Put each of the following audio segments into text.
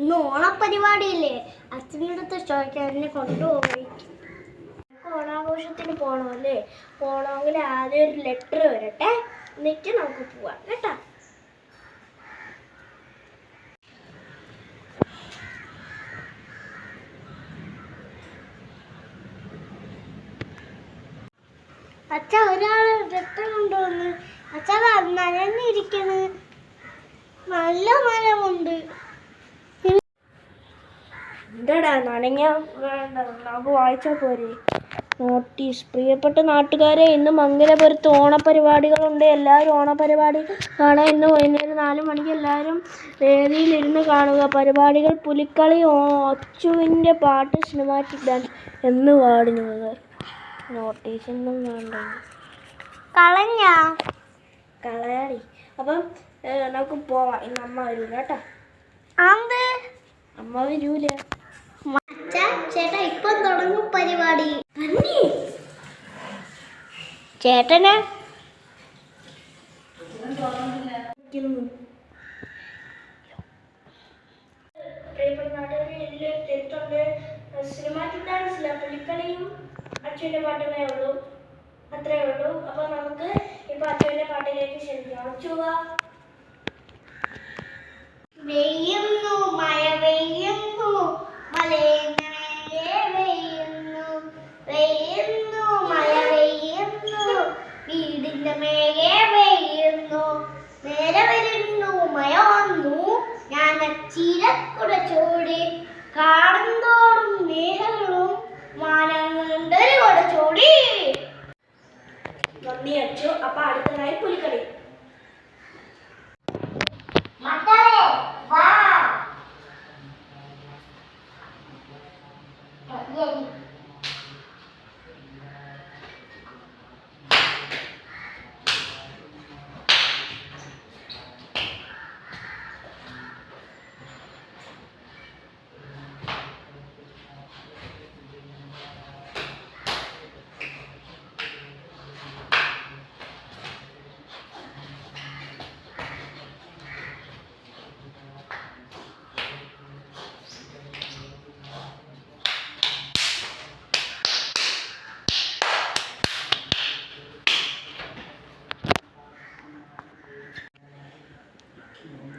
ഇന്ന് ഓണപ്പരിപാടിയില്ലേ? അച്ഛന്റെ അടുത്ത് ചോദിക്കാൻ എന്നെ കൊണ്ടുപോയി. ഓണാഘോഷത്തിന് പോകണമല്ലേ പോകണമെങ്കിൽ ആദ്യം ഒരു ലെറ്റർ വരട്ടെ. എന്നിട്ട് നമുക്ക് പോവാം കേട്ടോ. അച്ഛ ഒരാൾ ലെറ്റർ കൊണ്ടുവന്ന്. അച്ഛ നനഞ്ഞിരിക്കണ്. നല്ല മരമുണ്ട് എന്താടാ നനഞ്ഞ വേണ്ട നമുക്ക് വായിച്ചാൽ പോരെ. നോട്ടീസ്. പ്രിയപ്പെട്ട നാട്ടുകാരെ ഇന്ന് മംഗലപുരത്ത് ഓണപരിപാടികളുണ്ട്. എല്ലാവരും ഓണപരിപാടി കാണാൻ ഇന്ന് വൈകുന്നേരം നാല് മണിക്ക് എല്ലാവരും വേദിയിലിരുന്ന് കാണുക. പരിപാടികൾ പുലിക്കളി അച്ചുവിന്റെ പാട്ട് സിനിമാറ്റിക് ഡാൻസ് എന്ന് പാടുന്നത് നോട്ടീസൊന്നും വേണ്ട. കളഞ്ഞ? കളയാടി. അപ്പം നമുക്ക് പോവാം. ഇന്ന് അമ്മ വരൂല കേട്ടോ. അമ്മ വരൂല. ചേട്ടന്? തെറ്റുണ്ട് സിനിമാറ്റിക് ഡാൻസില്ല പുലിക്കളിയും അച്ഛന്റെ പാട്ടുമേ ഉള്ളൂ അത്രേ ഉള്ളൂ അപ്പൊ നമുക്ക് ഇപ്പൊ അച്ഛന്റെ പാട്ടിലേക്ക് ക്ഷണിക്കാം അച്ഛ ചിരക്കുട ചൂടി കാണുന്തോടും നേരങ്ങളും മാനങ്ങണ്ടൊരു കുട ചൂടി നന്ദി അച്ചു അപ്പൊ അടുത്തതായി പുലിക്കളി. മക്കളെ വാ.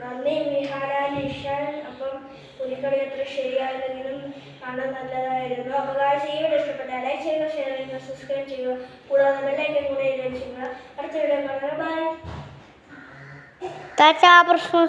നന്ദി വിഹാര നിഷാൻ അപ്പം പുലിക്കളി അത്ര ശരിയായില്ലെങ്കിലും കാണാൻ നല്ലതായിരുന്നു. അപ്പോൾ ഈ വീഡിയോ ഇഷ്ടപ്പെട്ടാൽ ലൈക്ക് ചെയ്യുക ഷെയർ ചെയ്യുക സബ്സ്ക്രൈബ് ചെയ്യുക. കൂടാതെ ബെല്ലൈക്കൻ കൂടെ ചെയ്യുക അടുത്ത വീഡിയോ കാണാം. ബൈ പ്രശ്നം